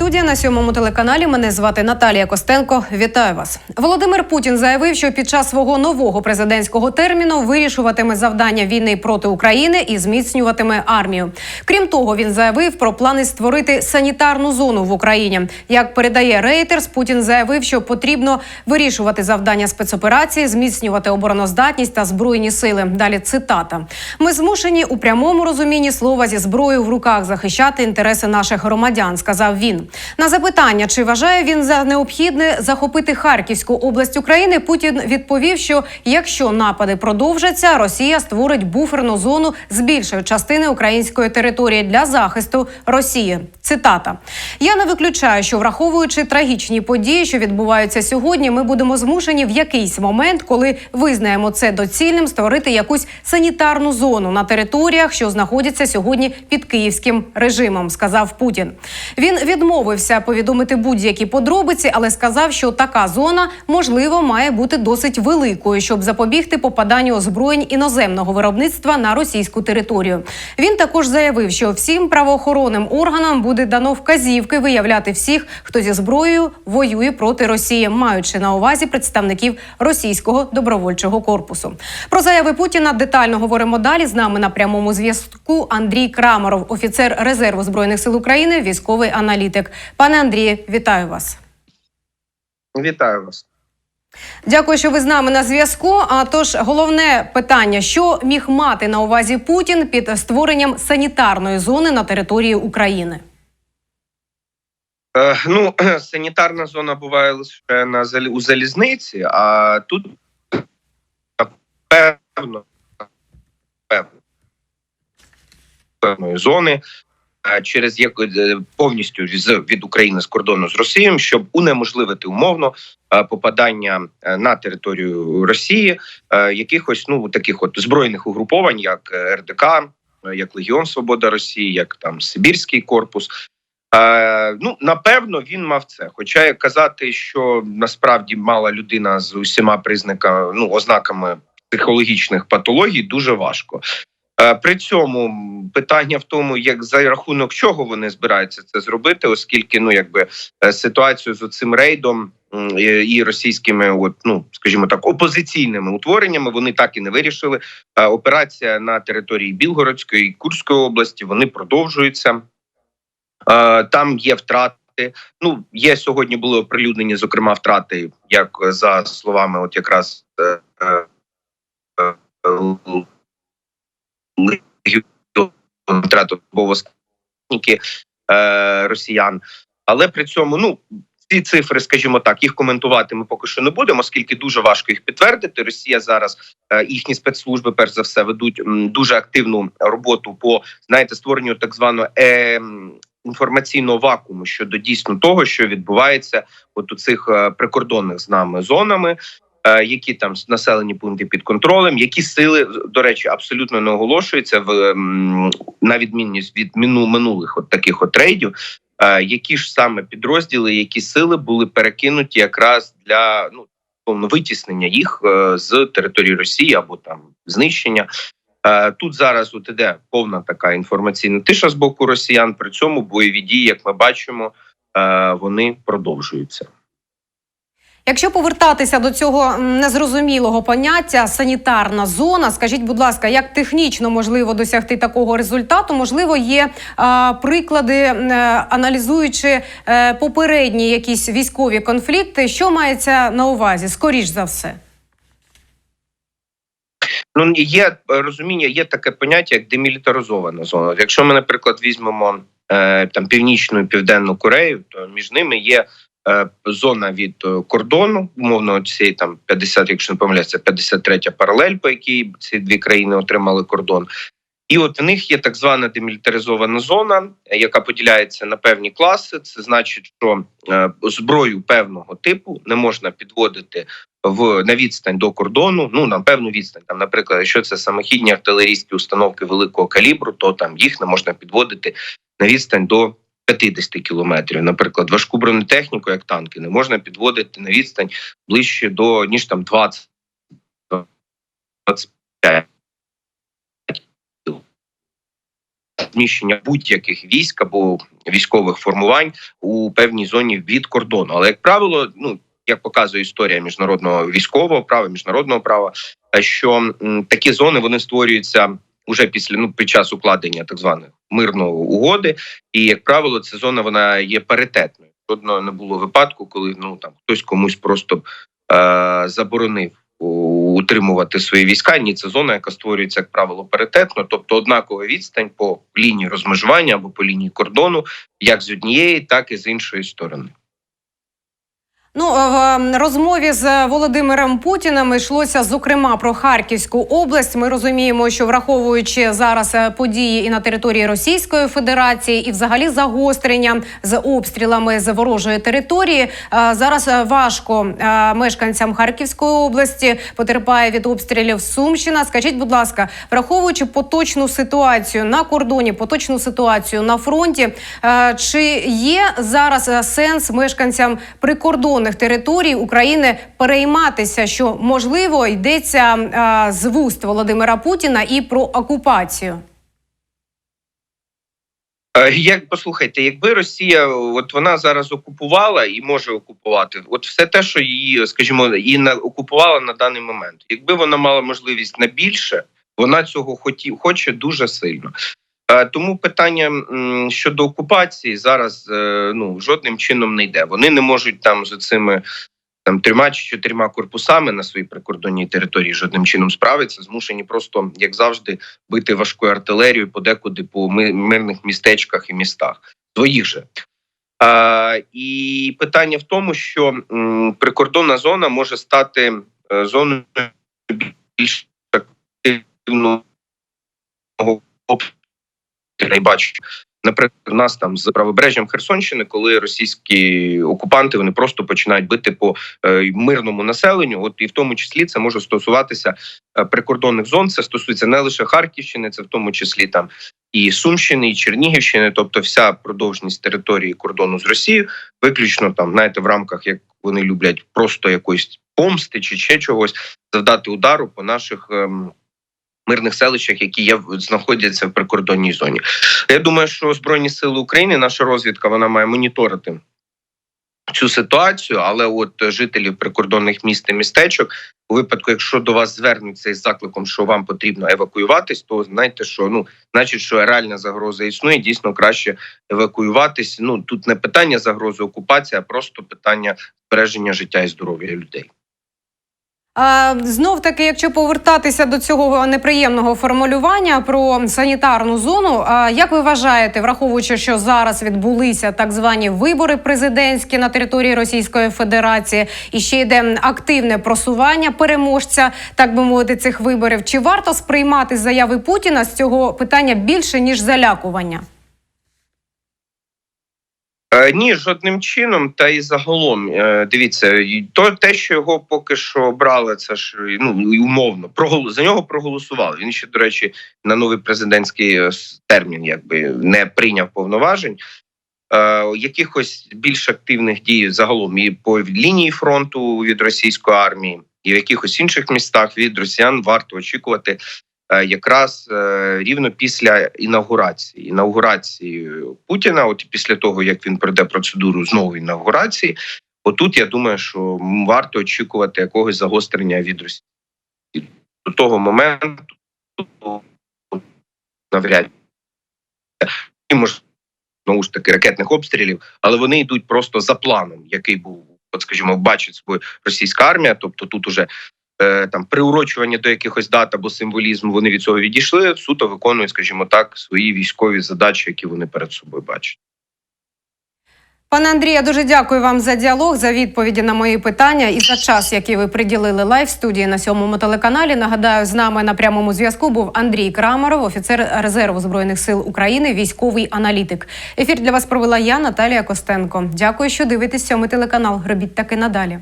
студія на сьомому телеканалі. Мене звати Наталія Костенко. Вітаю вас. Володимир Путін заявив, що під час свого нового президентського терміну вирішуватиме завдання війни проти України і зміцнюватиме армію. Крім того, він заявив про плани створити санітарну зону в Україні. Як передає Рейтерс, Путін заявив, що потрібно вирішувати завдання спецоперації, зміцнювати обороноздатність та збройні сили. Далі цитата: ми змушені у прямому розумінні слова зі зброєю в руках захищати інтереси наших громадян, сказав він. На запитання, чи вважає він за необхідне захопити Харківську область України, Путін відповів, що якщо напади продовжаться, Росія створить буферну зону з більшої частини української території для захисту Росії. Цитата: Я не виключаю, що враховуючи трагічні події, що відбуваються сьогодні, ми будемо змушені в якийсь момент, коли визнаємо це доцільним, створити якусь санітарну зону на територіях, що знаходяться сьогодні під київським режимом, сказав Путін. Він відмовився повідомити будь-які подробиці, але сказав, що така зона можливо має бути досить великою, щоб запобігти попаданню озброєнь іноземного виробництва на російську територію. Він також заявив, що всім правоохоронним органам буде дано вказівки виявляти всіх, хто зі зброєю воює проти Росії, маючи на увазі представників російського добровольчого корпусу. Про заяви Путіна детально говоримо далі. З нами на прямому зв'язку Андрій Крамаров, офіцер резерву збройних сил України, військовий аналітик. Пане Андрію, вітаю вас. Вітаю вас. Дякую, що ви з нами на зв'язку. А тож головне питання: що міг мати на увазі Путін під створенням санітарної зони на території України? Е, ну, санітарна зона буває лише на у залізниці, а тут певно певно певної зони. Через яку е, повністю з від України з кордону з Росією, щоб унеможливити умовно попадання е, на територію Росії е, якихось ну таких от збройних угруповань, як РДК, як Легіон Свобода Росії, як там Сибірський корпус. Е, ну напевно, він мав це. Хоча казати, що насправді мала людина з усіма признаками, ну ознаками психологічних патологій, дуже важко. Е, При цьому питання в тому, як за рахунок чого вони збираються це зробити, оскільки ну якби е, ситуацію з цим рейдом і російськими, от ну скажімо так, опозиційними утвореннями вони так і не вирішили. Е, Операція на території Білгородської і Курської області вони продовжуються. Там є втрати. Ну є сьогодні були оприлюднені, зокрема, втрати, як за словами, от якраз втрату техніки е, росіян, але при цьому ну. Ці цифри, скажімо так, їх коментувати ми поки що не будемо, оскільки дуже важко їх підтвердити. Росія зараз е, їхні спецслужби, перш за все, ведуть дуже активну роботу по знаєте, створенню так званого е, інформаційного вакууму щодо дійсно того, що відбувається от у цих е, прикордонних з нами зонами. Е, Які там населені пункти під контролем, які сили до речі абсолютно не оголошуються в на відмінність від мину минулих от таких от рейдів, е, які ж саме підрозділи, які сили були перекинуті якраз для ну витіснення їх е, з території Росії або там знищення. Тут зараз от іде повна така інформаційна тиша з боку росіян. При цьому бойові дії, як ми бачимо, вони продовжуються. Якщо повертатися до цього незрозумілого поняття санітарна зона, скажіть, будь ласка, як технічно можливо досягти такого результату? Можливо, є а, приклади, е, аналізуючи е, попередні якісь військові конфлікти, що мається на увазі, скоріш за все. Ну є е, розуміння, є таке поняття як демілітаризована зона. Якщо ми, наприклад, візьмемо е, там північну і південну Корею, то між ними є е, зона від е, кордону, умовно, цієї там 50, якщо не помиляюся, 53 паралель, по якій ці дві країни отримали кордон. І от в них є так звана демілітаризована зона, е, яка поділяється на певні класи. Це значить, що е, зброю певного типу не можна підводити в на відстань до кордону. Ну на певну відстань. Там, наприклад, якщо це самохідні артилерійські установки великого калібру, то там їх не можна підводити на відстань до 50 кілометрів. Наприклад, важку бронетехніку, як танки, не можна підводити на відстань ближче до ніж там 20 25 розміщення будь-яких військ або військових формувань у певній зоні від кордону. Але як правило, ну як показує історія міжнародного військового права, міжнародного права, що такі зони вони створюються уже після ну під час укладення так званих мирної угоди, і як правило, ця зона вона є паритетною. Жодного не було випадку, коли ну там хтось комусь просто е, заборонив утримувати свої війська. Ні, це зона, яка створюється, як правило, паритетно, тобто однакова відстань по лінії розмежування або по лінії кордону, як з однієї, так і з іншої сторони. Ну в е, розмові з Володимиром Путіним йшлося зокрема про Харківську область. Ми розуміємо, що враховуючи зараз е, події і на території Російської Федерації, і взагалі загострення з обстрілами з ворожої території, е, зараз е, важко мешканцям Харківської області потерпає від обстрілів Сумщина. Скажіть, будь ласка, враховуючи поточну ситуацію на кордоні, поточну ситуацію на фронті, чи є зараз сенс мешканцям прикордонних територій України перейматися, що можливо йдеться з вуст Володимира Путіна і про окупацію? Е, Як послухайте, якби Росія от вона зараз окупувала і може окупувати, от все те, що її, скажімо, і на окупувала на даний момент. Якби вона мала можливість на більше, вона цього хотів, хоче дуже сильно. Е, Тому питання щодо окупації зараз е, ну жодним чином не йде. Вони не можуть там з цими там трьома чи чотирма корпусами на своїй прикордонній території жодним чином справитися. Змушені просто, як завжди, бити важкою артилерією подекуди по мирних містечках і містах своїх же. А, і питання в тому, що прикордонна зона може стати е, зоною більш активного Я бачу, наприклад, у нас там з правобережжям Херсонщини, коли російські окупанти вони просто починають бити по е, мирному населенню. От і в тому числі це може стосуватися е, прикордонних зон. Це стосується не лише Харківщини, це в тому числі там і Сумщини, і Чернігівщини, тобто вся продовжність території кордону з Росією, виключно там, знаєте, в рамках як вони люблять просто якоїсь помсти чи ще чогось завдати удару по наших. ем, Мирних селищах, які є знаходяться в прикордонній зоні, я думаю, що збройні сили України, наша розвідка, вона має моніторити цю ситуацію, але от жителів прикордонних міст і містечок, у випадку, якщо до вас звернуться із закликом, що вам потрібно евакуюватись, то знайте, що ну, значить, що реальна загроза існує, дійсно краще евакуюватись. Ну тут не питання загрози окупації, а просто питання збереження життя і здоров'я людей. А, знов таки, якщо повертатися до цього неприємного формулювання про санітарну зону, а як ви вважаєте, враховуючи, що зараз відбулися так звані вибори президентські на території Російської Федерації, і ще йде активне просування переможця, так би мовити, цих виборів, чи варто сприймати заяви Путіна з цього питання більше ніж залякування? Е, ні, жодним чином, та і загалом е, дивіться, то те, що його поки що обрали, це ж ну умовно за нього проголосували. Він ще, до речі, на новий президентський е, термін, якби не прийняв повноважень. Якихось більш активних дій загалом і по лінії фронту від російської армії, і в якихось інших містах від росіян варто очікувати якраз е, рівно після інаугурації. Інаугурації Путіна, от після того як він пройде процедуру знову інаугурації, отут я думаю, що варто очікувати якогось загострення від Росії до того моменту. Навряд і може знову ж таки ракетних обстрілів, але вони йдуть просто за планом, який був, от скажімо, бачить собою російська армія. Тобто тут уже е, там приурочування до якихось дат або символізму вони від цього відійшли. Суто виконують, скажімо так, свої військові задачі, які вони перед собою бачать. Пане Андрія, дуже дякую вам за діалог, за відповіді на мої питання і за час, який ви приділили лайв студії на сьомому телеканалі. Нагадаю, з нами на прямому зв'язку був Андрій Крамаров, офіцер резерву збройних сил України, військовий аналітик. Ефір для вас провела я, Наталія Костенко. Дякую, що дивитесь сьомий телеканал. Робіть таки надалі.